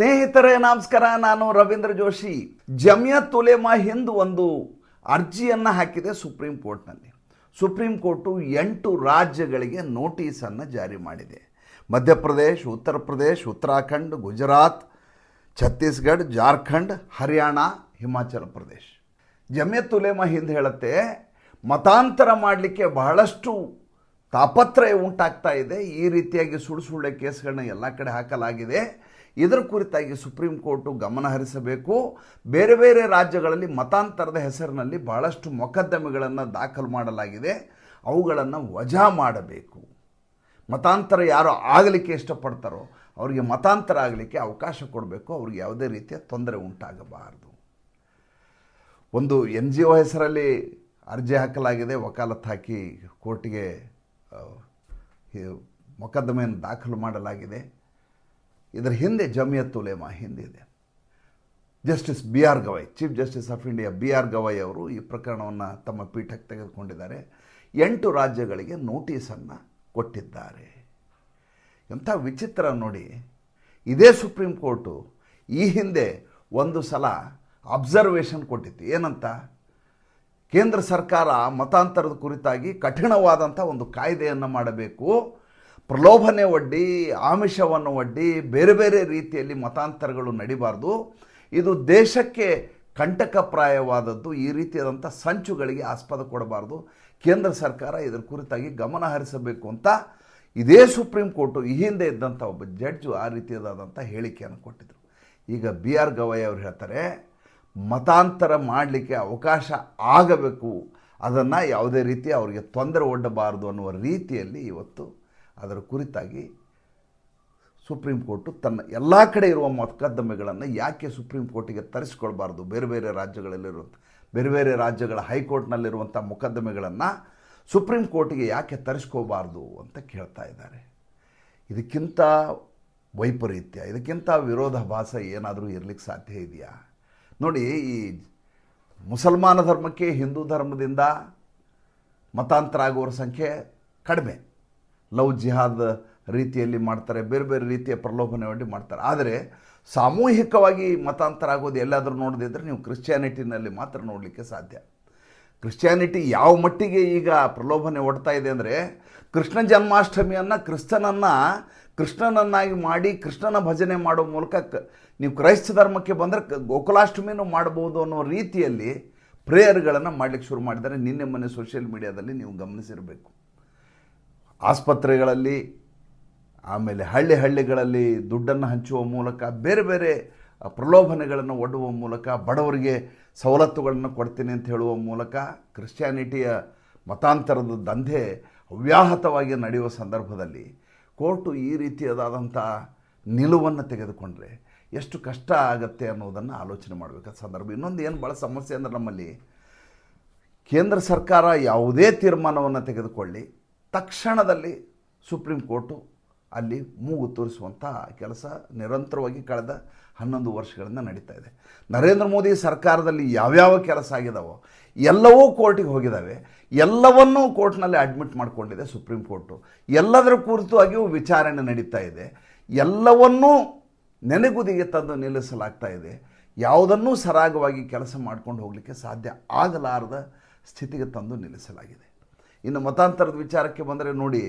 ಸ್ನೇಹಿತರೇ, ನಮಸ್ಕಾರ. ನಾನು ರವೀಂದ್ರ ಜೋಶಿ. ಜಮಿಯತ್ ಉಲೇಮಾ ಹಿಂದ್ ಒಂದು ಅರ್ಜಿಯನ್ನು ಹಾಕಿದೆ ಸುಪ್ರೀಂ ಕೋರ್ಟ್ನಲ್ಲಿ. ಸುಪ್ರೀಂ ಕೋರ್ಟು ಎಂಟು ರಾಜ್ಯಗಳಿಗೆ ನೋಟಿಸನ್ನು ಜಾರಿ ಮಾಡಿದೆ. ಮಧ್ಯಪ್ರದೇಶ್, ಉತ್ತರ ಪ್ರದೇಶ್, ಉತ್ತರಾಖಂಡ್, ಗುಜರಾತ್, ಛತ್ತೀಸ್ಗಢ, ಜಾರ್ಖಂಡ್, ಹರಿಯಾಣ, ಹಿಮಾಚಲ ಪ್ರದೇಶ್. ಜಮಿಯತ್ ಉಲೇಮಾ ಹಿಂದ್ ಹೇಳುತ್ತೆ, ಮತಾಂತರ ಮಾಡಲಿಕ್ಕೆ ಬಹಳಷ್ಟು ತಾಪತ್ರಯ ಉಂಟಾಗ್ತಾ ಇದೆ. ಈ ರೀತಿಯಾಗಿ ಸುಳ್ಳು ಸುಳ್ಳೆ ಕೇಸ್ಗಳನ್ನ ಎಲ್ಲ ಕಡೆ ಹಾಕಲಾಗಿದೆ. ಇದರ ಕುರಿತಾಗಿ ಸುಪ್ರೀಂ ಕೋರ್ಟು ಗಮನ ಹರಿಸಬೇಕು. ಬೇರೆ ಬೇರೆ ರಾಜ್ಯಗಳಲ್ಲಿ ಮತಾಂತರದ ಹೆಸರಿನಲ್ಲಿ ಬಹಳಷ್ಟು ಮೊಕದ್ದಮೆಗಳನ್ನು ದಾಖಲು ಮಾಡಲಾಗಿದೆ. ಅವುಗಳನ್ನು ವಜಾ ಮಾಡಬೇಕು. ಮತಾಂತರ ಯಾರು ಆಗಲಿಕ್ಕೆ ಇಷ್ಟಪಡ್ತಾರೋ ಅವರಿಗೆ ಮತಾಂತರ ಆಗಲಿಕ್ಕೆ ಅವಕಾಶ ಕೊಡಬೇಕು. ಅವ್ರಿಗೆ ಯಾವುದೇ ರೀತಿಯ ತೊಂದರೆ ಉಂಟಾಗಬಾರದು. ಒಂದು ಎನ್ ಜಿ ಒ ಹೆಸರಲ್ಲಿ ಅರ್ಜಿ ಹಾಕಲಾಗಿದೆ. ವಕಾಲತ್ ಹಾಕಿ ಕೋರ್ಟಿಗೆ ಮೊಕದ್ದಮೆಯನ್ನು ದಾಖಲು ಮಾಡಲಾಗಿದೆ. ಇದರ ಹಿಂದೆ Jamiat Ulema ಹಿಂದಿದೆ justice B R Gavai chief justice of India B R Gavai ಅವರು ಈ ಪ್ರಕರಣವನ್ನು ತಮ್ಮ ಪೀಠಕ್ಕೆ ತೆಗೆದುಕೊಂಡಿದ್ದಾರೆ. ಎಂಟು ರಾಜ್ಯಗಳಿಗೆ ನೋಟಿಸನ್ನು ಕೊಟ್ಟಿದ್ದಾರೆ. ಎಂಥ ವಿಚಿತ್ರ ನೋಡಿ. ಇದೇ ಸುಪ್ರೀಂ ಕೋರ್ಟು ಈ ಹಿಂದೆ ಒಂದು ಸಲ ಅಬ್ಸರ್ವೇಷನ್ ಕೊಟ್ಟಿತ್ತು. ಏನಂತ? ಕೇಂದ್ರ ಸರ್ಕಾರ ಮತಾಂತರದ ಕುರಿತಾಗಿ ಕಠಿಣವಾದಂಥ ಒಂದು ಕಾಯ್ದೆಯನ್ನು ಮಾಡಬೇಕು. ಪ್ರಲೋಭನೆ ಒಡ್ಡಿ, ಆಮಿಷವನ್ನು ಒಡ್ಡಿ ಬೇರೆ ಬೇರೆ ರೀತಿಯಲ್ಲಿ ಮತಾಂತರಗಳು ನಡಿಬಾರ್ದು. ಇದು ದೇಶಕ್ಕೆ ಕಂಟಕಪ್ರಾಯವಾದದ್ದು ಈ ರೀತಿಯಾದಂಥ ಸಂಚುಗಳಿಗೆ ಆಸ್ಪದ ಕೊಡಬಾರ್ದು. ಕೇಂದ್ರ ಸರ್ಕಾರ ಇದರ ಕುರಿತಾಗಿ ಗಮನ ಹರಿಸಬೇಕು ಅಂತ ಇದೇ ಸುಪ್ರೀಂ ಕೋರ್ಟು ಈ ಹಿಂದೆ ಇದ್ದಂಥ ಒಬ್ಬ ಜಡ್ಜು ಆ ರೀತಿಯಾದಂಥ ಹೇಳಿಕೆಯನ್ನು ಕೊಟ್ಟಿದ್ದರು ಈಗ ಬಿ ಆರ್ ಗವಾಯಿ ಅವರು ಹೇಳ್ತಾರೆ, ಮತಾಂತರ ಮಾಡಲಿಕ್ಕೆ ಅವಕಾಶ ಆಗಬೇಕು. ಅದನ್ನು ಯಾವುದೇ ರೀತಿ ಅವರಿಗೆ ತೊಂದರೆ ಒಡ್ಡಬಾರದು ಅನ್ನುವ ರೀತಿಯಲ್ಲಿ ಇವತ್ತು ಅದರ ಕುರಿತಾಗಿ ಸುಪ್ರೀಂ ಕೋರ್ಟು ತನ್ನ ಎಲ್ಲ ಕಡೆ ಇರುವ ಮೊಕದ್ದಮೆಗಳನ್ನು ಯಾಕೆ ಸುಪ್ರೀಂ ಕೋರ್ಟಿಗೆ ತರಿಸ್ಕೊಳ್ಬಾರ್ದು? ಬೇರೆ ಬೇರೆ ರಾಜ್ಯಗಳಲ್ಲಿರುವಂಥ, ಬೇರೆ ಬೇರೆ ರಾಜ್ಯಗಳ ಹೈಕೋರ್ಟ್ನಲ್ಲಿರುವಂಥ ಮೊಕದ್ದಮೆಗಳನ್ನು ಸುಪ್ರೀಂ ಕೋರ್ಟಿಗೆ ಯಾಕೆ ತರಿಸ್ಕೋಬಾರ್ದು ಅಂತ ಕೇಳ್ತಾ ಇದ್ದಾರೆ. ಇದಕ್ಕಿಂತ ವೈಪರೀತ್ಯ, ಇದಕ್ಕಿಂತ ವಿರೋಧಾಭಾಸ ಏನಾದರೂ ಇರಲಿಕ್ಕೆ ಸಾಧ್ಯ ಇದೆಯಾ? ನೋಡಿ, ಈ ಮುಸಲ್ಮಾನ ಧರ್ಮಕ್ಕೆ ಹಿಂದೂ ಧರ್ಮದಿಂದ ಮತಾಂತರ ಆಗುವವರ ಸಂಖ್ಯೆ ಕಡಿಮೆ. ಲವ್ ಜಿಹಾದ್ ರೀತಿಯಲ್ಲಿ ಮಾಡ್ತಾರೆ, ಬೇರೆ ಬೇರೆ ರೀತಿಯ ಪ್ರಲೋಭನೆ ಮಾಡಿ ಮಾಡ್ತಾರೆ. ಆದರೆ ಸಾಮೂಹಿಕವಾಗಿ ಮತಾಂತರ ಆಗೋದು ಎಲ್ಲಾದರೂ ನೋಡದಿದ್ದರೆ ನೀವು ಕ್ರಿಶ್ಚಿಯಾನಿಟಿನಲ್ಲಿ ಮಾತ್ರ ನೋಡಲಿಕ್ಕೆ ಸಾಧ್ಯ. ಕ್ರಿಶ್ಚಿಯಾನಿಟಿ ಯಾವ ಮಟ್ಟಿಗೆ ಈಗ ಪ್ರಲೋಭನೆ ಒಡ್ತಾ ಇದೆ ಅಂದರೆ ಕೃಷ್ಣ ಜನ್ಮಾಷ್ಟಮಿಯನ್ನು ಕ್ರಿಸ್ತನನ್ನು ಕೃಷ್ಣನನ್ನಾಗಿ ಮಾಡಿ ಕೃಷ್ಣನ ಭಜನೆ ಮಾಡೋ ಮೂಲಕ ನೀವು ಕ್ರೈಸ್ತ ಧರ್ಮಕ್ಕೆ ಬಂದರೆ ಗೋಕುಲಾಷ್ಟಮಿನೂ ಮಾಡ್ಬೋದು ಅನ್ನೋ ರೀತಿಯಲ್ಲಿ ಪ್ರೇಯರ್ಗಳನ್ನು ಮಾಡಲಿಕ್ಕೆ ಶುರು ಮಾಡಿದ್ದಾರೆ. ನಿನ್ನೆ ಮೊನ್ನೆ ಸೋಷಿಯಲ್ ಮೀಡಿಯಾದಲ್ಲಿ ನೀವು ಗಮನಿಸಿರಬೇಕು. ಆಸ್ಪತ್ರೆಗಳಲ್ಲಿ, ಆಮೇಲೆ ಹಳ್ಳಿ ಹಳ್ಳಿಗಳಲ್ಲಿ ದುಡ್ಡನ್ನು ಹಂಚುವ ಮೂಲಕ, ಬೇರೆ ಬೇರೆ ಪ್ರಲೋಭನೆಗಳನ್ನು ಒಡ್ಡುವ ಮೂಲಕ, ಬಡವರಿಗೆ ಸವಲತ್ತುಗಳನ್ನು ಕೊಡ್ತೀನಿ ಅಂತ ಹೇಳುವ ಮೂಲಕ ಕ್ರಿಶ್ಚಿಯಾನಿಟಿಯ ಮತಾಂತರದ ದಂಧೆ ಅವ್ಯಾಹತವಾಗಿ ನಡೆಯುವ ಸಂದರ್ಭದಲ್ಲಿ ಕೋರ್ಟು ಈ ರೀತಿಯಾದಂಥ ನಿಲುವನ್ನು ತೆಗೆದುಕೊಂಡ್ರೆ ಎಷ್ಟು ಕಷ್ಟ ಆಗತ್ತೆ ಅನ್ನೋದನ್ನು ಆಲೋಚನೆ ಮಾಡಬೇಕಾದ ಸಂದರ್ಭ. ಇನ್ನೊಂದು ಏನು ಭಾಳ ಸಮಸ್ಯೆ ಅಂದರೆ ನಮ್ಮಲ್ಲಿ ಕೇಂದ್ರ ಸರ್ಕಾರ ಯಾವುದೇ ತೀರ್ಮಾನವನ್ನು ತೆಗೆದುಕೊಳ್ಳಿ ತಕ್ಷಣದಲ್ಲಿ ಸುಪ್ರೀಂ ಕೋರ್ಟು ಅಲ್ಲಿ ಮೂಗು ತೋರಿಸುವಂಥ ಕೆಲಸ ನಿರಂತರವಾಗಿ ಕಳೆದ ಹನ್ನೊಂದು ವರ್ಷಗಳಿಂದ ನಡೀತಾ ಇದೆ. ನರೇಂದ್ರ ಮೋದಿ ಸರ್ಕಾರದಲ್ಲಿ ಯಾವ್ಯಾವ ಕೆಲಸ ಆಗಿದಾವೋ, ಎಲ್ಲವೂ ಕೋರ್ಟಿಗೆ ಹೋಗಿದ್ದಾವೆ ಎಲ್ಲವನ್ನೂ ಕೋರ್ಟ್ನಲ್ಲಿ ಅಡ್ಮಿಟ್ ಮಾಡಿಕೊಂಡಿದೆ ಸುಪ್ರೀಂ ಕೋರ್ಟು. ಎಲ್ಲದರ ಕುರಿತಾಗಿಯೂ ವಿಚಾರಣೆ ನಡೀತಾ ಇದೆ. ಎಲ್ಲವನ್ನೂ ನೆನೆಗುದಿಗೆ ತಂದು ನಿಲ್ಲಿಸಲಾಗ್ತಾ ಇದೆ. ಯಾವುದನ್ನೂ ಸರಾಗವಾಗಿ ಕೆಲಸ ಮಾಡ್ಕೊಂಡು ಹೋಗಲಿಕ್ಕೆ ಸಾಧ್ಯ ಆಗಲಾರದ ಸ್ಥಿತಿಗೆ ತಂದು ನಿಲ್ಲಿಸಲಾಗಿದೆ. ಇನ್ನು ಮತಾಂತರದ ವಿಚಾರಕ್ಕೆ ಬಂದರೆ ನೋಡಿ,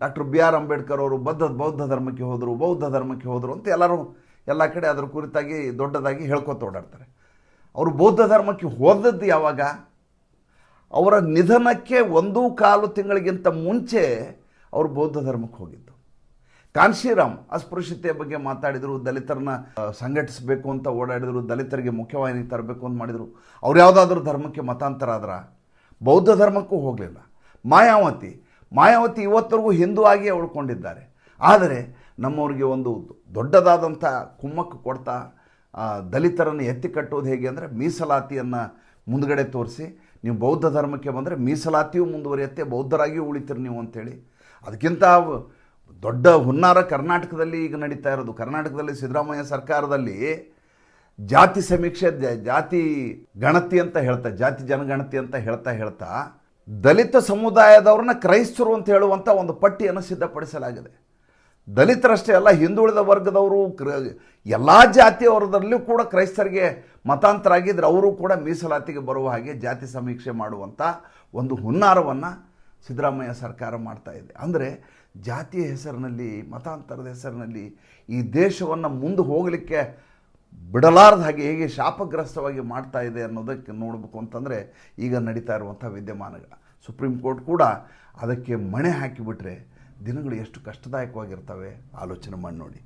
ಡಾಕ್ಟರ್ ಬಿ ಆರ್ ಅಂಬೇಡ್ಕರ್ ಅವರು ಬದ್ಧ, ಬೌದ್ಧ ಧರ್ಮಕ್ಕೆ ಹೋದರು, ಬೌದ್ಧ ಧರ್ಮಕ್ಕೆ ಹೋದರು ಅಂತ ಎಲ್ಲರೂ ಎಲ್ಲ ಕಡೆ ಅದರ ಕುರಿತಾಗಿ ದೊಡ್ಡದಾಗಿ ಹೇಳ್ಕೊತ ಓಡಾಡ್ತಾರೆ. ಅವರು ಬೌದ್ಧ ಧರ್ಮಕ್ಕೆ ಹೋದದ್ದು ಯಾವಾಗ? ಅವರ ನಿಧನಕ್ಕೆ ಒಂದೂ ಕಾಲು ತಿಂಗಳಿಗಿಂತ ಮುಂಚೆ ಅವರು ಬೌದ್ಧ ಧರ್ಮಕ್ಕೆ ಹೋಗಿದ್ದು. ಕಾನ್ಶಿರಾಮ್ ಅಸ್ಪೃಶ್ಯತೆಯ ಬಗ್ಗೆ ಮಾತಾಡಿದರು, ದಲಿತರನ್ನ ಸಂಘಟಿಸಬೇಕು ಅಂತ ಓಡಾಡಿದರು, ದಲಿತರಿಗೆ ಮುಖ್ಯವಾಹಿನಿ ತರಬೇಕು ಅಂತ ಮಾಡಿದರು. ಅವ್ರು ಯಾವುದಾದ್ರೂ ಧರ್ಮಕ್ಕೆ ಮತಾಂತರ ಆದ್ರ ಬೌದ್ಧ ಧರ್ಮಕ್ಕೂ ಹೋಗಲಿಲ್ಲ. ಮಾಯಾವತಿ. ಮಾಯಾವತಿ ಇವತ್ತರೆಗೂ ಹಿಂದೂ ಆಗಿಯೇ ಉಳ್ಕೊಂಡಿದ್ದಾರೆ. ಆದರೆ ನಮ್ಮವ್ರಿಗೆ ಒಂದು ದೊಡ್ಡದಾದಂಥ ಕುಮ್ಮಕ್ಕು ಕೊಡ್ತಾ ದಲಿತರನ್ನು ಎತ್ತಿ ಕಟ್ಟೋದು ಹೇಗೆ ಅಂದರೆ ಮೀಸಲಾತಿಯನ್ನು ಮುಂದುಗಡೆ ತೋರಿಸಿ, ನೀವು ಬೌದ್ಧ ಧರ್ಮಕ್ಕೆ ಬಂದರೆ ಮೀಸಲಾತಿಯೂ ಮುಂದುವರಿಯುತ್ತೆ, ಬೌದ್ಧರಾಗಿಯೂ ಉಳಿತೀರಿ ನೀವು ಅಂಥೇಳಿ. ಅದಕ್ಕಿಂತ ದೊಡ್ಡ ಹುನ್ನಾರ ಕರ್ನಾಟಕದಲ್ಲಿ ಈಗ ನಡೀತಾ ಇರೋದು. ಕರ್ನಾಟಕದಲ್ಲಿ ಸಿದ್ದರಾಮಯ್ಯ ಸರ್ಕಾರದಲ್ಲಿ ಜಾತಿ ಸಮೀಕ್ಷೆ, ಜಾತಿ ಗಣತಿ ಅಂತ ಹೇಳ್ತಾ, ಜಾತಿ ಜನಗಣತಿ ಅಂತ ಹೇಳ್ತಾ ಹೇಳ್ತಾ ದಲಿತ ಸಮುದಾಯದವ್ರನ್ನ ಕ್ರೈಸ್ತರು ಅಂತ ಹೇಳುವಂಥ ಒಂದು ಪಟ್ಟಿಯನ್ನು ಸಿದ್ಧಪಡಿಸಲಾಗಿದೆ. ದಲಿತರಷ್ಟೇ ಅಲ್ಲ, ಹಿಂದುಳಿದ ವರ್ಗದವರು, ಕ್ರ, ಎಲ್ಲ ಜಾತಿಯವರದಲ್ಲೂ ಕೂಡ ಕ್ರೈಸ್ತರಿಗೆ ಮತಾಂತರ ಆಗಿದ್ದರೆ ಅವರು ಕೂಡ ಮೀಸಲಾತಿಗೆ ಬರುವ ಹಾಗೆ ಜಾತಿ ಸಮೀಕ್ಷೆ ಮಾಡುವಂಥ ಒಂದು ಹುನ್ನಾರವನ್ನು ಸಿದ್ದರಾಮಯ್ಯ ಸರ್ಕಾರ ಮಾಡ್ತಾ ಇದೆ. ಅಂದರೆ ಜಾತಿಯ ಹೆಸರಿನಲ್ಲಿ, ಮತಾಂತರದ ಹೆಸರಿನಲ್ಲಿ ಈ ದೇಶವನ್ನು ಮುಂದೆ ಹೋಗಲಿಕ್ಕೆ ಬಿಡಲಾರ್ದ ಹಾಗೆ ಹೇಗೆ ಶಾಪಗ್ರಸ್ತವಾಗಿ ಮಾಡ್ತಾ ಇದೆ ಅನ್ನೋದಕ್ಕೆ ನೋಡಬೇಕು ಅಂತಂದರೆ ಈಗ ನಡೀತಾ ಇರುವಂಥ ವಿದ್ಯಮಾನಗಳ. ಸುಪ್ರೀಂ ಕೋರ್ಟ್ ಕೂಡ ಅದಕ್ಕೆ ಮಣೆ ಹಾಕಿಬಿಟ್ರೆ ದಿನಗಳು ಎಷ್ಟು ಕಷ್ಟದಾಯಕವಾಗಿರ್ತವೆ? ಆಲೋಚನೆ ಮಾಡಿ ನೋಡಿ.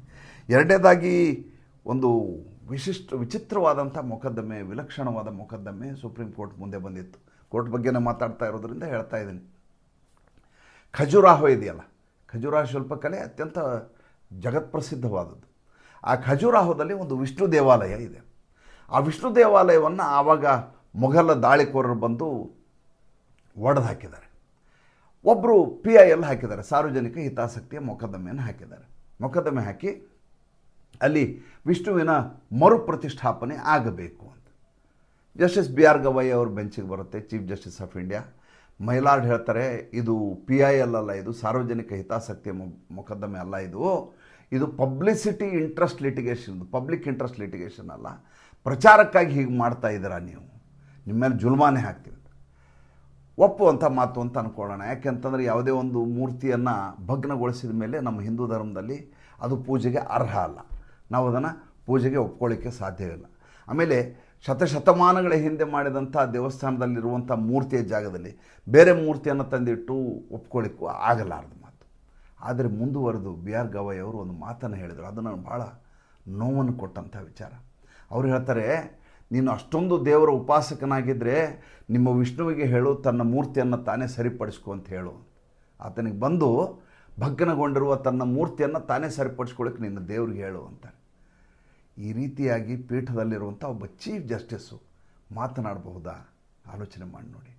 ಎರಡನೇದಾಗಿ ಒಂದು ವಿಶಿಷ್ಟ ವಿಚಿತ್ರವಾದಂಥ ಮೊಕದ್ದಮೆ, ವಿಲಕ್ಷಣವಾದ ಮೊಕದ್ದಮೆ ಸುಪ್ರೀಂ ಕೋರ್ಟ್ ಮುಂದೆ ಬಂದಿತ್ತು. ಕೋರ್ಟ್ ಬಗ್ಗೆನೇ ಮಾತಾಡ್ತಾ ಇರೋದ್ರಿಂದ ಹೇಳ್ತಾ ಇದ್ದೀನಿ. ಖಜುರಾಹೋ ಇದೆಯಲ್ಲ? ಖಜುರಾಹ ಶಿಲ್ಪಕಲೆ ಅತ್ಯಂತ ಜಗತ್ಪ್ರಸಿದ್ಧವಾದದ್ದು. ಆ ಖಜುರಾಹೋದಲ್ಲಿ ಒಂದು ವಿಷ್ಣು ದೇವಾಲಯ ಇದೆ. ಆ ವಿಷ್ಣು ದೇವಾಲಯವನ್ನು ಆವಾಗ ಮೊಘಲ ದಾಳಿಕೋರರು ಬಂದು ಒಡೆದು ಹಾಕಿದ್ದಾರೆ. ಒಬ್ಬರು ಪಿ ಐ ಎಲ್ ಹಾಕಿದ್ದಾರೆ, ಸಾರ್ವಜನಿಕ ಹಿತಾಸಕ್ತಿಯ ಮೊಕದ್ದಮೆಯನ್ನು ಹಾಕಿದ್ದಾರೆ. ಮೊಕದ್ದಮೆ ಹಾಕಿ ಅಲ್ಲಿ ವಿಷ್ಣುವಿನ ಮರುಪ್ರತಿಷ್ಠಾಪನೆ ಆಗಬೇಕು ಅಂತ. ಜಸ್ಟಿಸ್ ಬಿ ಆರ್ ಗವಾಯಿ ಅವ್ರ ಬೆಂಚಿಗೆ ಬರುತ್ತೆ, chief justice of India. My lord ಹೇಳ್ತಾರೆ, ಇದು ಪಿ ಐ ಎಲ್ ಅಲ್ಲ, ಇದು ಸಾರ್ವಜನಿಕ ಹಿತಾಸಕ್ತಿಯ ಮೊಕದ್ದಮೆ ಅಲ್ಲ ಇದು. ಇದು publicity interest litigation public interest litigation ಅಲ್ಲ. ಪ್ರಚಾರಕ್ಕಾಗಿ ಹೀಗೆ ಮಾಡ್ತಾ ಇದ್ದೀರಾ ನೀವು? ನಿಮ್ಮ ಮೇಲೆ ಜುಲ್ಮಾನೆ ಹಾಕ್ತೀವಿ. ಒಪ್ಪುವಂಥ ಮಾತು ಅಂತ ಅಂದ್ಕೊಳ್ಳೋಣ ಯಾಕೆಂತಂದರೆ ಯಾವುದೇ ಒಂದು ಮೂರ್ತಿಯನ್ನು ಭಗ್ನಗೊಳಿಸಿದ ಮೇಲೆ ನಮ್ಮ ಹಿಂದೂ ಧರ್ಮದಲ್ಲಿ ಅದು ಪೂಜೆಗೆ ಅರ್ಹ ಅಲ್ಲ. ನಾವು ಅದನ್ನು ಪೂಜೆಗೆ ಒಪ್ಕೊಳ್ಳಿಕ್ಕೆ ಸಾಧ್ಯವಿಲ್ಲ ಆಮೇಲೆ ಶತಶತಮಾನಗಳ ಹಿಂದೆ ಮಾಡಿದಂಥ ದೇವಸ್ಥಾನದಲ್ಲಿರುವಂಥ ಮೂರ್ತಿಯ ಜಾಗದಲ್ಲಿ ಬೇರೆ ಮೂರ್ತಿಯನ್ನು ತಂದಿಟ್ಟು ಒಪ್ಕೊಳ್ಳಿಕ್ಕೂ ಆಗಲಾರದು ಆದರೆ ಮುಂದುವರೆದು ಬಿ ಆರ್ ಗವಾಯಿ ಅವರು ಒಂದು ಮಾತನ್ನು ಹೇಳಿದರು. ಅದು ನಾನು ಭಾಳ ನೋವನ್ನು ಕೊಟ್ಟಂಥ ವಿಚಾರ. ಅವರು ಹೇಳ್ತಾರೆ, ನೀನು ಅಷ್ಟೊಂದು ದೇವರ ಉಪಾಸಕನಾಗಿದ್ದರೆ ನಿಮ್ಮ ವಿಷ್ಣುವಿಗೆ ಹೇಳು, ತನ್ನ ಮೂರ್ತಿಯನ್ನು ತಾನೇ ಸರಿಪಡಿಸ್ಕೊ ಅಂತ ಹೇಳು. ಆತನಿಗೆ ಬಂದು, ಭಗ್ನಗೊಂಡಿರುವ ತನ್ನ ಮೂರ್ತಿಯನ್ನು ತಾನೇ ಸರಿಪಡಿಸ್ಕೊಳಕ್ಕೆ ನಿನ್ನ ದೇವ್ರಿಗೆ ಹೇಳು ಅಂತಾರೆ. ಈ ರೀತಿಯಾಗಿ ಪೀಠದಲ್ಲಿರುವಂಥ ಒಬ್ಬ ಚೀಫ್ ಜಸ್ಟಿಸ್ಸು ಮಾತನಾಡಬಹುದಾ? ಆಲೋಚನೆ ಮಾಡಿ ನೋಡಿ.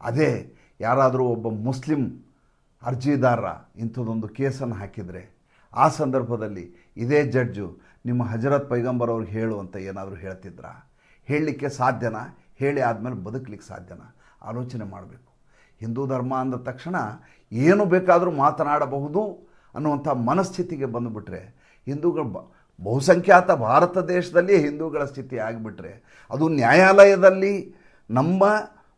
ಅದೇ ಯಾರಾದರೂ ಒಬ್ಬ ಮುಸ್ಲಿಂ ಅರ್ಜಿದಾರ ಇಂಥದ್ದೊಂದು ಕೇಸನ್ನು ಹಾಕಿದರೆ ಆ ಸಂದರ್ಭದಲ್ಲಿ ಇದೇ ಜಡ್ಜು ನಿಮ್ಮ ಹಜರತ್ ಪೈಗಂಬರ್ ಅವ್ರಿಗೆ ಹೇಳು ಅಂತ ಏನಾದರೂ ಹೇಳ್ತಿದ್ರ? ಹೇಳಲಿಕ್ಕೆ ಸಾಧ್ಯನಾ? ಹೇಳಿ ಆದಮೇಲೆ ಬದುಕಲಿಕ್ಕೆ ಸಾಧ್ಯನಾ? ಆಲೋಚನೆ ಮಾಡಬೇಕು. ಹಿಂದೂ ಧರ್ಮ ಅಂದ ತಕ್ಷಣ ಏನು ಬೇಕಾದರೂ ಮಾತನಾಡಬಹುದು ಅನ್ನುವಂಥ ಮನಸ್ಥಿತಿಗೆ ಬಂದುಬಿಟ್ರೆ, ಹಿಂದೂಗಳು ಬಹುಸಂಖ್ಯಾತ ಭಾರತ ದೇಶದಲ್ಲಿ ಹಿಂದೂಗಳ ಸ್ಥಿತಿ ಆಗಿಬಿಟ್ರೆ, ಅದು ನ್ಯಾಯಾಲಯದಲ್ಲಿ ನಮ್ಮ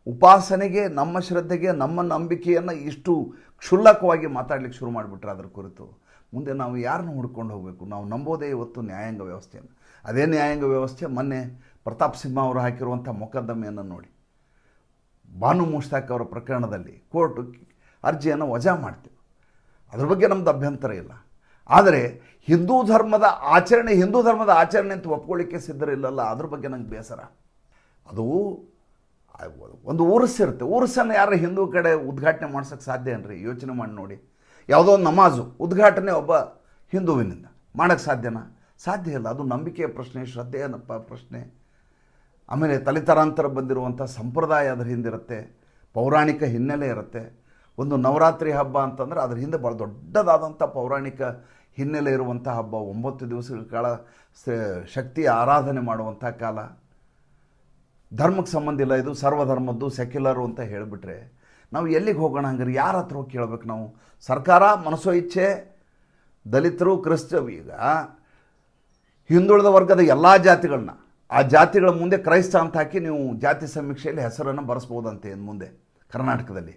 ಉಪಾಸನೆಗೆ, ನಮ್ಮ ಶ್ರದ್ಧೆಗೆ, ನಮ್ಮ ನಂಬಿಕೆಯನ್ನು ಇಷ್ಟು ಕ್ಷುಲ್ಲಕವಾಗಿ ಮಾತಾಡ್ಲಿಕ್ಕೆ ಶುರು ಮಾಡಿಬಿಟ್ರೆ ಅದ್ರ ಕುರಿತು. ಮುಂದೆ ನಾವು ಯಾರನ್ನು ಹುಡ್ಕೊಂಡು ಹೋಗಬೇಕು? ನಾವು ನಂಬೋದೇ ಇವತ್ತು ನ್ಯಾಯಾಂಗ ವ್ಯವಸ್ಥೆಯನ್ನು. ಅದೇ ನ್ಯಾಯಾಂಗ ವ್ಯವಸ್ಥೆ ಮೊನ್ನೆ ಪ್ರತಾಪ್ ಸಿಂಹ ಅವರು ಹಾಕಿರುವಂಥ ಮೊಕದ್ದಮೆಯನ್ನು ನೋಡಿ. ಬಾನು ಮುಷ್ತಾಕ್ ಅವರ ಪ್ರಕರಣದಲ್ಲಿ ಕೋರ್ಟು ಅರ್ಜಿಯನ್ನು ವಜಾ ಮಾಡ್ತೀವಿ ಅದ್ರ ಬಗ್ಗೆ ನಮ್ಮದು ಅಭ್ಯಂತರ ಇಲ್ಲ. ಆದರೆ ಹಿಂದೂ ಧರ್ಮದ ಆಚರಣೆ, ಹಿಂದೂ ಧರ್ಮದ ಆಚರಣೆ ಅಂತ ಒಪ್ಕೊಳ್ಳಿಕ್ಕೆ ಸಿದ್ಧರಿಲ್ಲಲ್ಲ, ಅದ್ರ ಬಗ್ಗೆ ನಂಗೆ ಬೇಸರ. ಅದು ಒಂದು ಉರ್ಸಿರುತ್ತೆ ಉರ್ಸನ್ನು ಯಾರು ಹಿಂದೂ ಕಡೆ ಉದ್ಘಾಟನೆ ಮಾಡ್ಸೋಕ್ಕೆ ಸಾಧ್ಯ ಏನ್ರಿ? ಯೋಚನೆ ಮಾಡಿ ನೋಡಿ. ಯಾವುದೋ ಒಂದು ನಮಾಜು, ಉದ್ಘಾಟನೆ ಒಬ್ಬ ಹಿಂದೂವಿನಿಂದ. ಮಾಡೋಕ್ಕೆ ಸಾಧ್ಯನಾ? ಸಾಧ್ಯ ಇಲ್ಲ. ಅದು ನಂಬಿಕೆಯ ಪ್ರಶ್ನೆ, ಶ್ರದ್ಧೆಯನ್ನಪ್ಪ ಪ್ರಶ್ನೆ. ಆಮೇಲೆ ತಲೆತರಾಂತರ ಬಂದಿರುವಂಥ ಸಂಪ್ರದಾಯ ಅದರ ಹಿಂದಿರುತ್ತೆ. ಪೌರಾಣಿಕ ಹಿನ್ನೆಲೆ ಇರುತ್ತೆ. ಒಂದು ನವರಾತ್ರಿ ಹಬ್ಬ ಅಂತಂದರೆ ಅದ್ರ ಹಿಂದೆ ಭಾಳ ದೊಡ್ಡದಾದಂಥ ಪೌರಾಣಿಕ ಹಿನ್ನೆಲೆ ಇರುವಂಥ ಹಬ್ಬ. ಒಂಬತ್ತು ದಿವಸಗಳ ಕಾಲ ಶಕ್ತಿ ಆರಾಧನೆ ಮಾಡುವಂಥ ಕಾಲ. ಧರ್ಮಕ್ಕೆ ಸಂಬಂಧ ಇಲ್ಲ, ಇದು ಸರ್ವಧರ್ಮದ್ದು ಸೆಕ್ಯುಲರು ಅಂತ ಹೇಳಿಬಿಟ್ರೆ ನಾವು ಎಲ್ಲಿಗೆ ಹೋಗೋಣ ಹಂಗಾರೆ? ಯಾರ ಹತ್ರ ಹೋಗಿ ಕೇಳಬೇಕು ನಾವು? ಸರ್ಕಾರ, ಮನಸ್ಸೋ, ಇಚ್ಛೆ, ದಲಿತರು, ಕ್ರಿಸ್ತ, ಈಗ ಹಿಂದುಳಿದ ವರ್ಗದ ಎಲ್ಲ ಜಾತಿಗಳನ್ನ, ಆ ಜಾತಿಗಳ ಮುಂದೆ ಕ್ರೈಸ್ತ ಅಂತ ಹಾಕಿ ನೀವು ಜಾತಿ ಸಮೀಕ್ಷೆಯಲ್ಲಿ ಹೆಸರನ್ನು ಬರೆಸ್ಬೋದಂತೆ ಇನ್ನು ಮುಂದೆ ಕರ್ನಾಟಕದಲ್ಲಿ.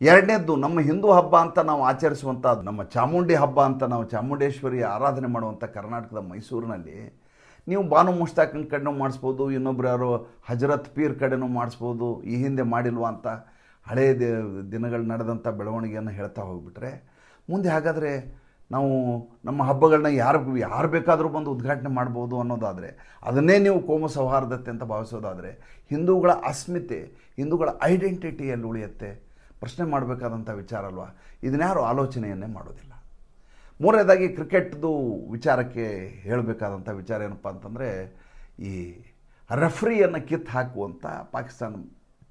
ಎರಡನೇದ್ದು, ನಮ್ಮ ಹಿಂದೂ ಹಬ್ಬ ಅಂತ ನಾವು ಆಚರಿಸುವಂಥ ನಮ್ಮ ಚಾಮುಂಡಿ ಹಬ್ಬ ಅಂತ ನಾವು ಚಾಮುಂಡೇಶ್ವರಿ ಆರಾಧನೆ ಮಾಡುವಂಥ ಕರ್ನಾಟಕದ ಮೈಸೂರಿನಲ್ಲಿ ನೀವು ಬಾನು ಮುಷ್ತಾಕನ ಕಡೆನೂ ಮಾಡಿಸ್ಬೋದು, ಇನ್ನೊಬ್ರು ಯಾರು ಹಜರತ್ ಪೀರ್ ಕಡೆನೂ ಮಾಡಿಸ್ಬೋದು, ಈ ಹಿಂದೆ ಮಾಡಿಲ್ವಾ ಅಂತ ಹಳೆಯ ದಿನಗಳು ನಡೆದಂಥ ಬೆಳವಣಿಗೆಯನ್ನು ಹೇಳ್ತಾ ಹೋಗ್ಬಿಟ್ರೆ, ಮುಂದೆ ಹಾಗಾದರೆ ನಾವು ನಮ್ಮ ಹಬ್ಬಗಳನ್ನ ಯಾರು ಯಾರು ಬೇಕಾದರೂ ಬಂದು ಉದ್ಘಾಟನೆ ಮಾಡ್ಬೋದು ಅನ್ನೋದಾದರೆ, ಅದನ್ನೇ ನೀವು ಕೋಮ ಸೌಹಾರ್ದತೆ ಅಂತ ಭಾವಿಸೋದಾದರೆ, ಹಿಂದೂಗಳ ಅಸ್ಮಿತೆ, ಹಿಂದೂಗಳ ಐಡೆಂಟಿಟಿಯಲ್ಲಿ ಉಳಿಯುತ್ತೆ, ಪ್ರಶ್ನೆ ಮಾಡಬೇಕಾದಂಥ ವಿಚಾರ ಅಲ್ವಾ? ಇದನ್ಯಾರು ಆಲೋಚನೆಯನ್ನೇ ಮಾಡೋದಿಲ್ಲ. ಮೂರನೇದಾಗಿ ಕ್ರಿಕೆಟ್ದು ವಿಚಾರಕ್ಕೆ ಹೇಳಬೇಕಾದಂಥ ವಿಚಾರ ಏನಪ್ಪ ಅಂತಂದರೆ, ಈ ರೆಫ್ರಿಯನ್ನು ಕಿತ್ತು ಹಾಕುವಂಥ ಪಾಕಿಸ್ತಾನ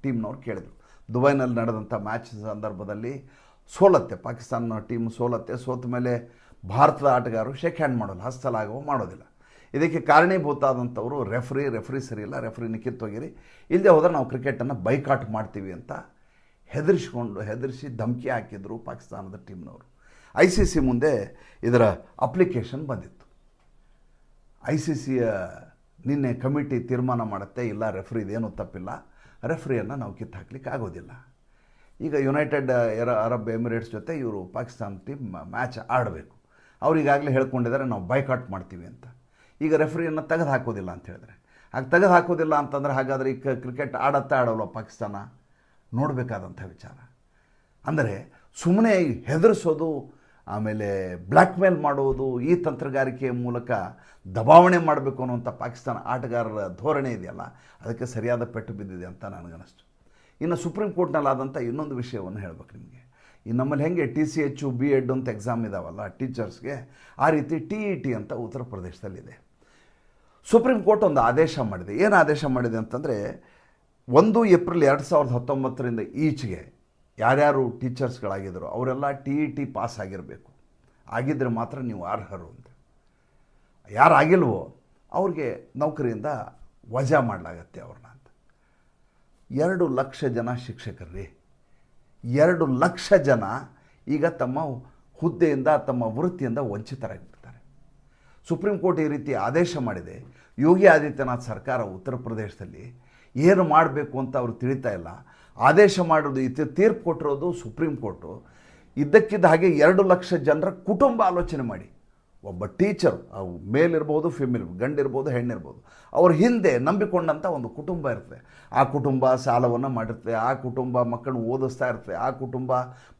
ಟೀಮ್ನವ್ರು ಕೇಳಿದರು. ದುಬೈನಲ್ಲಿ ನಡೆದಂಥ ಮ್ಯಾಚ್ ಸಂದರ್ಭದಲ್ಲಿ ಸೋಲತ್ತೆ ಪಾಕಿಸ್ತಾನ ಟೀಮ್ ಸೋಲತ್ತೆ. ಸೋತ ಮೇಲೆ ಭಾರತದ ಆಟಗಾರರು ಶೇಕ್ ಹ್ಯಾಂಡ್ ಮಾಡೋಲ್ಲ ಹಸ್ತಲಾಗವ ಮಾಡೋದಿಲ್ಲ. ಇದಕ್ಕೆ ಕಾರಣೀಭೂತ ಆದಂಥವರು ರೆಫ್ರಿ ರೆಫ್ರಿ ಸರಿಯಿಲ್ಲ ರೆಫ್ರಿನ ಕಿತ್ತೋಗಿರಿ. ಇಲ್ಲದೆ ಹೋದರೆ ನಾವು ಕ್ರಿಕೆಟನ್ನು ಬೈಕಾಟ್ ಮಾಡ್ತೀವಿ ಅಂತ ಹೆದರಿಸ್ಕೊಂಡು, ಹೆದರಿಸಿ ಧಮಕಿ ಹಾಕಿದ್ರು ಪಾಕಿಸ್ತಾನದ ಟೀಮ್ನವರು. ಐ ಸಿ ಸಿ ಮುಂದೆ ಇದರ ಅಪ್ಲಿಕೇಶನ್ ಬಂದಿತ್ತು. ಐ ಸಿ ಸಿಯ ನಿನ್ನೆ ಕಮಿಟಿ ತೀರ್ಮಾನ ಮಾಡುತ್ತೆ, ಇಲ್ಲ ರೆಫ್ರಿದೇನು ತಪ್ಪಿಲ್ಲ, ರೆಫ್ರಿಯನ್ನು ನಾವು ಕಿತ್ತು ಹಾಕ್ಲಿಕ್ಕೆ ಆಗೋದಿಲ್ಲ. ಈಗ ಯುನೈಟೆಡ್ ಎರ, ಅರಬ್ ಎಮಿರೇಟ್ಸ್ ಜೊತೆ ಇವರು ಪಾಕಿಸ್ತಾನ ಟೀಮ್ ಮ್ಯಾಚ್ ಆಡಬೇಕು. ಅವ್ರಿಗಾಗಲೇ ಹೇಳ್ಕೊಂಡಿದ್ದಾರೆ, ನಾವು ಬೈಕಾಟ್ ಮಾಡ್ತೀವಿ ಅಂತ. ಈಗ ರೆಫ್ರಿಯನ್ನು ತೆಗೆದು ಹಾಕೋದಿಲ್ಲ ಅಂತ ಹೇಳಿದ್ರೆ. ಹಾಗೆ ತೆಗೆದು ಹಾಕೋದಿಲ್ಲ ಅಂತಂದ್ರೆ ಹಾಗಾದರೆ ಈಗ ಕ್ರಿಕೆಟ್ ಆಡತ್ತಾ ಆಡೋಲ್ಲ ಪಾಕಿಸ್ತಾನ? ನೋಡಬೇಕಾದಂಥ ವಿಚಾರ. ಅಂದರೆ ಸುಮ್ಮನೆ ಹೆದರಿಸೋದು ಆಮೇಲೆ ಬ್ಲ್ಯಾಕ್ ಮೇಲ್ ಮಾಡುವುದು ಈ ತಂತ್ರಗಾರಿಕೆಯ ಮೂಲಕ ದಬಾವಣೆ ಮಾಡಬೇಕು ಅನ್ನುವಂಥ ಪಾಕಿಸ್ತಾನ ಆಟಗಾರರ ಧೋರಣೆ ಇದೆಯಲ್ಲ, ಅದಕ್ಕೆ ಸರಿಯಾದ ಪೆಟ್ಟು ಬಿದ್ದಿದೆ ಅಂತ ನನಗನ್ನಿಸ್ತು. ಇನ್ನು ಸುಪ್ರೀಂ ಕೋರ್ಟ್ನಲ್ಲಾದಂಥ ಇನ್ನೊಂದು ವಿಷಯವನ್ನು ಹೇಳ್ಬೇಕು ನಿಮಗೆ. ಈ ನಮ್ಮಲ್ಲಿ ಹೆಂಗೆ T C H B Ed ಅಂತ ಎಕ್ಸಾಮ್ ಇದಾವಲ್ಲ ಟೀಚರ್ಸ್ಗೆ, ಆ ರೀತಿ ಟಿ ಇ ಟಿ ಅಂತ ಉತ್ತರ ಪ್ರದೇಶದಲ್ಲಿದೆ. ಸುಪ್ರೀಂ ಕೋರ್ಟ್ ಒಂದು ಆದೇಶ ಮಾಡಿದೆ. ಏನು ಆದೇಶ ಮಾಡಿದೆ ಅಂತಂದರೆ, ಒಂದು ಏಪ್ರಿಲ್ ಎರಡು ಸಾವಿರದ ಹತ್ತೊಂಬತ್ತರಿಂದ ಈಚೆಗೆ ಯಾರ್ಯಾರು ಟೀಚರ್ಸ್ಗಳಾಗಿದ್ದರು ಅವರೆಲ್ಲ ಟಿ ಇ ಟಿ ಪಾಸ್ ಆಗಿರಬೇಕು ಆಗಿದ್ದರೆ ಮಾತ್ರ ನೀವು ಅರ್ಹರು ಅಂತ. ಯಾರು ಆಗಿಲ್ವೋ ಅವ್ರಿಗೆ ನೌಕರಿಯಿಂದ ವಜಾ ಮಾಡಲಾಗತ್ತೆ ಅವ್ರನ್ನ ಅಂತ. ಎರಡು ಲಕ್ಷ ಜನ ಶಿಕ್ಷಕರ್ರಿ. ಎರಡು ಲಕ್ಷ ಜನ ಈಗ ತಮ್ಮ ಹುದ್ದೆಯಿಂದ, ತಮ್ಮ ವೃತ್ತಿಯಿಂದ ವಂಚಿತರಾಗಿಬಿಡ್ತಾರೆ ಸುಪ್ರೀಂ ಕೋರ್ಟ್ ಈ ರೀತಿ ಆದೇಶ ಮಾಡಿದೆ. ಯೋಗಿ ಆದಿತ್ಯನಾಥ್ ಸರ್ಕಾರ ಉತ್ತರ ಪ್ರದೇಶದಲ್ಲಿ ಏನು ಮಾಡಬೇಕು ಅಂತ ಅವರು ತಿಳಿತಾ ಇಲ್ಲ. ಆದೇಶ ಮಾಡೋದು ಇತಿ ತೀರ್ಪು ಕೊಟ್ಟಿರೋದು ಸುಪ್ರೀಂ ಕೋರ್ಟು. ಇದ್ದಕ್ಕಿದ್ದ ಹಾಗೆ ಎರಡು ಲಕ್ಷ ಜನರ ಕುಟುಂಬ ಆಲೋಚನೆ ಮಾಡಿ. ಒಬ್ಬ ಟೀಚರ್, ಅವು ಮೇಲಿರ್ಬೋದು, ಫಿಮೇಲ್, ಗಂಡಿರ್ಬೋದು, ಹೆಣ್ಣಿರ್ಬೋದು. ಅವ್ರ ಹಿಂದೆ ನಂಬಿಕೊಂಡಂಥ ಒಂದು ಕುಟುಂಬ ಇರ್ತದೆ. ಆ ಕುಟುಂಬ ಸಾಲವನ್ನು ಮಾಡಿರ್ತದೆ. ಆ ಕುಟುಂಬ ಮಕ್ಕಳನ್ನ ಓದಿಸ್ತಾ ಇರ್ತದೆ. ಆ ಕುಟುಂಬ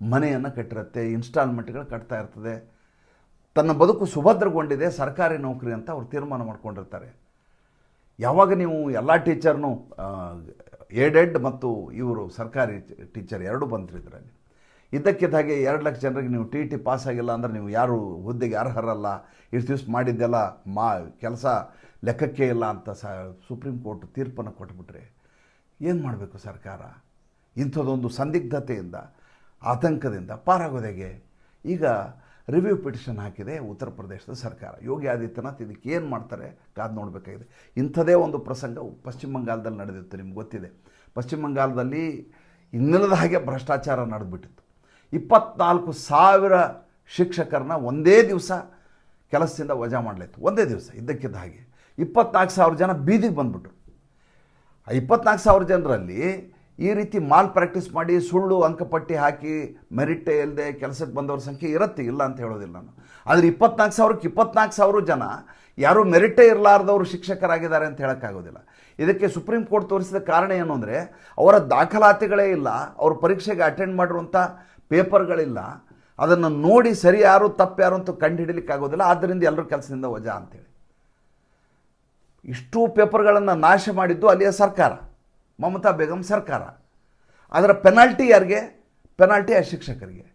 ಮನೆಯನ್ನು ಕಟ್ಟಿರುತ್ತೆ, ಇನ್ಸ್ಟಾಲ್ಮೆಂಟ್ಗಳು ಕಟ್ತಾ ಇರ್ತದೆ. ತನ್ನ ಬದುಕು ಸುಭದ್ರಗೊಂಡಿದೆ, ಸರ್ಕಾರಿ ನೌಕರಿ ಅಂತ ಅವ್ರು ತೀರ್ಮಾನ ಮಾಡ್ಕೊಂಡಿರ್ತಾರೆ. ಯಾವಾಗ ನೀವು ಎಲ್ಲ ಟೀಚರ್ನು ಏಡೆಡ್ ಮತ್ತು ಇವರು ಸರ್ಕಾರಿ ಟೀಚರ್ ಎರಡೂ ಬಂದರು ಇದರಲ್ಲಿ. ಇದ್ದಕ್ಕಿದ್ದ ಹಾಗೆ ಎರಡು ಲಕ್ಷ ಜನರಿಗೆ ನೀವು ಟಿ ಟಿ ಪಾಸ್ ಆಗಿಲ್ಲ ಅಂದರೆ ನೀವು ಯಾರು ಹುದ್ದೆಗೆ ಅರ್ಹರಲ್ಲ, ಇಷ್ಟು ದಿವಸ ಮಾಡಿದ್ದೆಲ್ಲ ಮಾ ಕೆಲಸ ಲೆಕ್ಕಕ್ಕೆ ಇಲ್ಲ ಅಂತ ಸ ಸುಪ್ರೀಂ ಕೋರ್ಟ್ ತೀರ್ಪನ್ನು ಕೊಟ್ಬಿಟ್ರೆ ಏನು ಮಾಡಬೇಕು ಸರ್ಕಾರ? ಇಂಥದ್ದೊಂದು ಸಂದಿಗ್ಧತೆಯಿಂದ, ಆತಂಕದಿಂದ ಪಾರಾಗೋದೆಗೆ ಈಗ ರಿವ್ಯೂ ಪಿಟಿಷನ್ ಹಾಕಿದೆ ಉತ್ತರ ಪ್ರದೇಶದ ಸರ್ಕಾರ. ಯೋಗಿ ಆದಿತ್ಯನಾಥ್ ಇದಕ್ಕೆ ಏನು ಮಾಡ್ತಾರೆ? ಕಾದು ನೋಡಬೇಕಾಗಿದೆ. ಇಂಥದೇ ಒಂದು ಪ್ರಸಂಗ ಪಶ್ಚಿಮ ಬಂಗಾಲದಲ್ಲಿ ನಡೆದಿತ್ತು, ನಿಮ್ಗೆ ಗೊತ್ತಿದೆ. ಪಶ್ಚಿಮ ಬಂಗಾಲದಲ್ಲಿ ಇನ್ನಿಲ್ಲದ ಹಾಗೆ ಭ್ರಷ್ಟಾಚಾರ ನಡೆದ್ಬಿಟ್ಟಿತ್ತು. ಇಪ್ಪತ್ನಾಲ್ಕು ಸಾವಿರ ಶಿಕ್ಷಕರನ್ನ ಒಂದೇ ದಿವಸ ಕೆಲಸದಿಂದ ವಜಾ ಮಾಡಲಿತ್ತು. ಒಂದೇ ದಿವಸ, ಇದ್ದಕ್ಕಿದ್ದ ಹಾಗೆ. ಇಪ್ಪತ್ನಾಲ್ಕು ಸಾವಿರ ಜನ ಬೀದಿಗೆ ಬಂದ್ಬಿಟ್ರು. ಆ ಇಪ್ಪತ್ನಾಲ್ಕು ಸಾವಿರ ಜನರಲ್ಲಿ ಈ ರೀತಿ ಮಾಲ್ ಪ್ರಾಕ್ಟೀಸ್ ಮಾಡಿ ಸುಳ್ಳು ಅಂಕಪಟ್ಟಿ ಹಾಕಿ ಮೆರಿಟೇ ಇಲ್ಲದೆ ಕೆಲಸಕ್ಕೆ ಬಂದವ್ರ ಸಂಖ್ಯೆ ಇರುತ್ತೆ, ಇಲ್ಲ ಅಂತ ಹೇಳೋದಿಲ್ಲ ನಾನು. ಆದರೆ ಇಪ್ಪತ್ನಾಲ್ಕು ಸಾವಿರಕ್ಕೆ ಇಪ್ಪತ್ನಾಲ್ಕು ಸಾವಿರ ಜನ ಯಾರೂ ಮೆರಿಟೇ ಇರಲಾರ್ದವರು ಶಿಕ್ಷಕರಾಗಿದ್ದಾರೆ ಅಂತ ಹೇಳೋಕ್ಕಾಗೋದಿಲ್ಲ. ಇದಕ್ಕೆ ಸುಪ್ರೀಂ ಕೋರ್ಟ್ ತೋರಿಸಿದ ಕಾರಣ ಏನು ಅಂದರೆ, ಅವರ ದಾಖಲಾತಿಗಳೇ ಇಲ್ಲ, ಅವ್ರ ಪರೀಕ್ಷೆಗೆ ಅಟೆಂಡ್ ಮಾಡಿರುವಂಥ ಪೇಪರ್ಗಳಿಲ್ಲ. ಅದನ್ನು ನೋಡಿ ಸರಿ ಯಾರು, ತಪ್ಪು ಯಾರು ಅಂತ ಕಂಡುಹಿಡಲಿಕ್ಕೆ ಆಗೋದಿಲ್ಲ ಆದ್ದರಿಂದ ಎಲ್ಲರೂ ಕೆಲಸದಿಂದ ವಜಾ ಅಂತೇಳಿ. ಇಷ್ಟು ಪೇಪರ್ಗಳನ್ನು ನಾಶ ಮಾಡಿದ್ದು ಅಲ್ಲಿಯ ಸರ್ಕಾರ. ಮಮತಾ ಬೇಗಂ ಸರ್ಕಾರ. ಅದರ ಪೆನಾಲ್ಟಿ ಯಾರಿಗೆ? ಪೆನಾಲ್ಟಿ ಆ ಶಿಕ್ಷಕರಿಗೆ.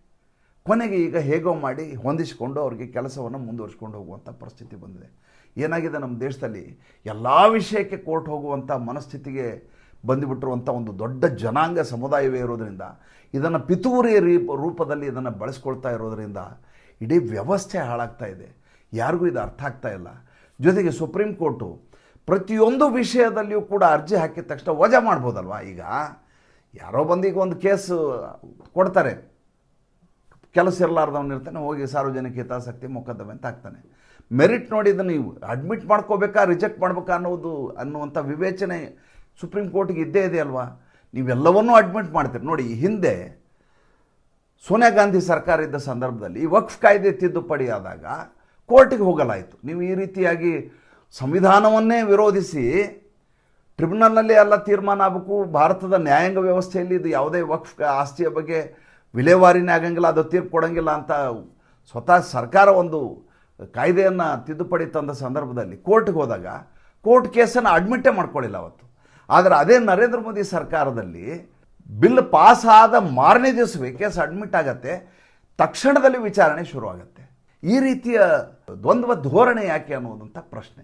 ಕೊನೆಗೆ ಈಗ ಹೇಗೋ ಮಾಡಿ ಹೊಂದಿಸಿಕೊಂಡು ಅವರಿಗೆ ಕೆಲಸವನ್ನು ಮುಂದುವರಿಸ್ಕೊಂಡು ಹೋಗುವಂಥ ಪರಿಸ್ಥಿತಿ ಬಂದಿದೆ. ಏನಾಗಿದೆ ನಮ್ಮ ದೇಶದಲ್ಲಿ? ಎಲ್ಲ ವಿಷಯಕ್ಕೆ ಕೋರ್ಟ್ ಹೋಗುವಂಥ ಮನಸ್ಥಿತಿಗೆ ಬಂದುಬಿಟ್ಟಿರುವಂಥ ಒಂದು ದೊಡ್ಡ ಜನಾಂಗ ಸಮುದಾಯವೇ ಇರೋದರಿಂದ, ಇದನ್ನು ಪಿತೂರಿ ರೀಪ ರೂಪದಲ್ಲಿ ಇದನ್ನು ಬಳಸ್ಕೊಳ್ತಾ ಇರೋದರಿಂದ ಇಡೀ ವ್ಯವಸ್ಥೆ ಹಾಳಾಗ್ತಾ ಇದೆ. ಯಾರಿಗೂ ಇದು ಅರ್ಥ ಆಗ್ತಾ ಇಲ್ಲ. ಜೊತೆಗೆ ಸುಪ್ರೀಂ ಕೋರ್ಟು ಪ್ರತಿಯೊಂದು ವಿಷಯದಲ್ಲಿಯೂ ಕೂಡ ಅರ್ಜಿ ಹಾಕಿದ ತಕ್ಷಣ ವಜಾ ಮಾಡ್ಬೋದಲ್ವಾ? ಈಗ ಯಾರೋ ಬಂದು ಈಗ ಒಂದು ಕೇಸ್ ಕೊಡ್ತಾರೆ. ಕೆಲಸ ಇರಲಾರ್ದವನು ಇರ್ತಾನೆ, ಹೋಗಿ ಸಾರ್ವಜನಿಕ ಹಿತಾಸಕ್ತಿ ಮೊಕದ್ದಮೆ ಅಂತ ಹಾಕ್ತಾನೆ. ಮೆರಿಟ್ ನೋಡಿ ಇದನ್ನು ನೀವು ಅಡ್ಮಿಟ್ ಮಾಡ್ಕೋಬೇಕಾ, ರಿಜೆಕ್ಟ್ ಮಾಡ್ಬೇಕಾ ಅನ್ನೋದು, ಅನ್ನುವಂಥ ವಿವೇಚನೆ ಸುಪ್ರೀಂ ಕೋರ್ಟ್ಗೆ ಇದ್ದೇ ಇದೆ ಅಲ್ವಾ? ನೀವೆಲ್ಲವನ್ನೂ ಅಡ್ಮಿಟ್ ಮಾಡ್ತೀರಿ. ನೋಡಿ ಹಿಂದೆ ಸೋನಿಯಾ ಗಾಂಧಿ ಸರ್ಕಾರ ಇದ್ದ ಸಂದರ್ಭದಲ್ಲಿ ವಕ್ಫ್ ಕಾಯ್ದೆ ತಿದ್ದುಪಡಿ ಆದಾಗ ಕೋರ್ಟಿಗೆ ಹೋಗಲಾಯಿತು. ನೀವು ಈ ರೀತಿಯಾಗಿ ಸಂವಿಧಾನವನ್ನೇ ವಿರೋಧಿಸಿ ಟ್ರಿಬ್ಯುನಲ್ನಲ್ಲಿ ಎಲ್ಲ ತೀರ್ಮಾನ ಆಗಬೇಕು, ಭಾರತದ ನ್ಯಾಯಾಂಗ ವ್ಯವಸ್ಥೆಯಲ್ಲಿ ಇದು ಯಾವುದೇ ವಕ್ಫ್ ಆಸ್ತಿಯ ಬಗ್ಗೆ ವಿಲೇವಾರಿನೇ ಆಗಂಗಿಲ್ಲ ಅದು ತೀರ್ಪು ಕೊಡಂಗಿಲ್ಲ ಅಂತ ಸ್ವತಃ ಸರ್ಕಾರ ಒಂದು ಕಾಯ್ದೆಯನ್ನು ತಿದ್ದುಪಡಿ ತಂದ ಸಂದರ್ಭದಲ್ಲಿ ಕೋರ್ಟ್ಗೆ ಹೋದಾಗ ಕೋರ್ಟ್ ಕೇಸನ್ನು ಅಡ್ಮಿಟ್ಟೇ ಮಾಡ್ಕೊಳ್ಳಿಲ್ಲ ಅವತ್ತು. ಆದರೆ ಅದೇ ನರೇಂದ್ರ ಮೋದಿ ಸರ್ಕಾರದಲ್ಲಿ ಬಿಲ್ ಪಾಸ್ ಆದ ಮಾರನೇ ದಿವಸವೇ ಕೇಸ್ ಅಡ್ಮಿಟ್ ಆಗತ್ತೆ, ತಕ್ಷಣದಲ್ಲಿ ವಿಚಾರಣೆ ಶುರುವಾಗತ್ತೆ. ಈ ರೀತಿಯ ದ್ವಂದ್ವ ಧೋರಣೆ ಯಾಕೆ ಅನ್ನೋದಂಥ ಪ್ರಶ್ನೆ.